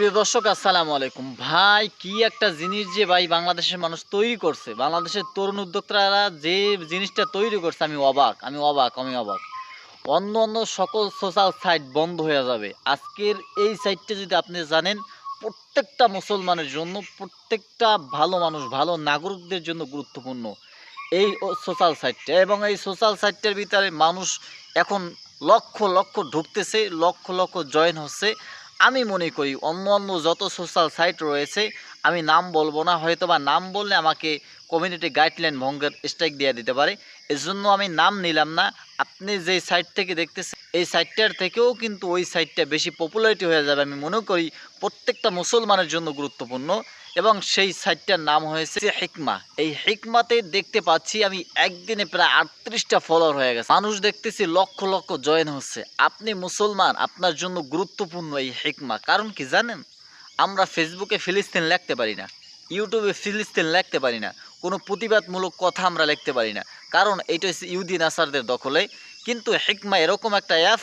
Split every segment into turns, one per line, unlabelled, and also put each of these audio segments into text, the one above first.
প্রিয় দর্শক, আসসালামু আলাইকুম। ভাই, কি একটা জিনিস যে ভাই বাংলাদেশের মানুষ তৈরি করছে। বাংলাদেশের তরুণ উদ্যোক্তারা যে জিনিসটা তৈরি করছে, আমি অবাক আমি অবাক আমি অবাক। অন্য অন্য সকল সোশ্যাল সাইট বন্ধ হয়ে যাবে। আজকের এই সাইটটা যদি আপনি জানেন, প্রত্যেকটা মুসলমানের জন্য, প্রত্যেকটা ভালো মানুষ, ভালো নাগরিকদের জন্য গুরুত্বপূর্ণ এই সোশ্যাল সাইটটা এবং এই সোশ্যাল সাইটটার ভিতরে মানুষ এখন লক্ষ লক্ষ ঢুকতেছে, লক্ষ লক্ষ জয়েন হচ্ছে। আমি মনে করি অন্য অন্য যত সোশ্যাল সাইট রয়েছে আমি নাম বলব না হয়তো বা নাম বললে আমাকে কমিউনিটি গাইডলাইন ভঙ্গের স্ট্রাইক দিয়ে দিতে পারে। এজন্য আমি নাম নিলাম না। আপনি যে সাইট থেকে দেখতেছেন, এই সাইটটার থেকেও কিন্তু ওই সাইটটা বেশি পপুলারিটি হয়ে যাবে আমি মনে করি। প্রত্যেকটা মুসলমানের জন্য গুরুত্বপূর্ণ এবং সেই সাইটটার নাম হয়েছে হিকমা এই হিকমাতে দেখতে পাচ্ছি আমি একদিনে প্রায় আটত্রিশটা ফলোয়ার হয়ে গেছে। মানুষ দেখতেছি লক্ষ লক্ষ জয়েন হচ্ছে। আপনি মুসলমান, আপনার জন্য গুরুত্বপূর্ণ এই হিকমা কারণ কি জানেন? আমরা ফেসবুকে ফিলিস্তিন লিখতে পারি না ইউটিউবে ফিলিস্তিন লিখতে পারি না, কোনো প্রতিবাদমূলক কথা আমরা লিখতে পারি না। কারণ এটা হচ্ছে ইউদিন আসারদের দখলে। কিন্তু হিকমা এরকম একটা অ্যাপ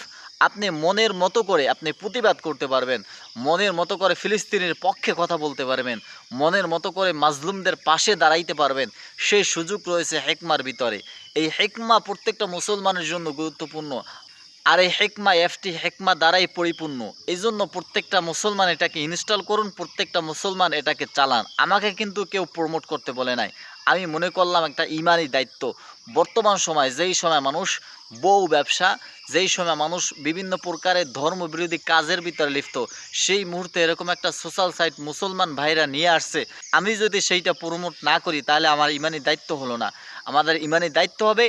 আপনি মনের মতো করে আপনি প্রতিবাদ করতে পারবেন। মনের মতো করে ফিলিস্তিনের পক্ষে কথা বলতে পারবেন। মনের মতো করে মাজলুমদের পাশে দাঁড়াইতে পারবেন। সেই সুযোগ রয়েছে হেকমার ভিতরে। এই হেকমা প্রত্যেকটা মুসলমানের জন্য গুরুত্বপূর্ণ। আর এই হেকমা অ্যাপটি হেকমা দ্বারাই পরিপূর্ণ। এই জন্য প্রত্যেকটা মুসলমান এটাকে ইনস্টল করুন, প্রত্যেকটা মুসলমান এটাকে চালান। আমাকে কিন্তু কেউ প্রমোট করতে বলে নাই। আমি মনে করলাম একটা ইমানি দায়িত্ব। বর্তমান সময় যেই সময় মানুষ বউ ব্যবসা, যেই সময় মানুষ বিভিন্ন প্রকারের ধর্মবিরোধী কাজের ভিতরে লিপ্ত, সেই মুহূর্তে এরকম একটা সোশ্যাল সাইট মুসলমান ভাইরা নিয়ে আসছে। আমি যদি সেইটা প্রমোট না করি, তাহলে আমার ইমানি দায়িত্ব হলো না। আমাদের ইমানি দায়িত্ব হবে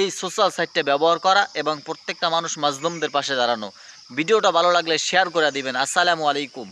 এই সোশ্যাল সাইটটা ব্যবহার করা এবং প্রত্যেকটা মানুষ মাজলুমদের পাশে দাঁড়ানো। ভিডিওটা ভালো লাগলে শেয়ার করে দিবেন। আসসালামু আলাইকুম।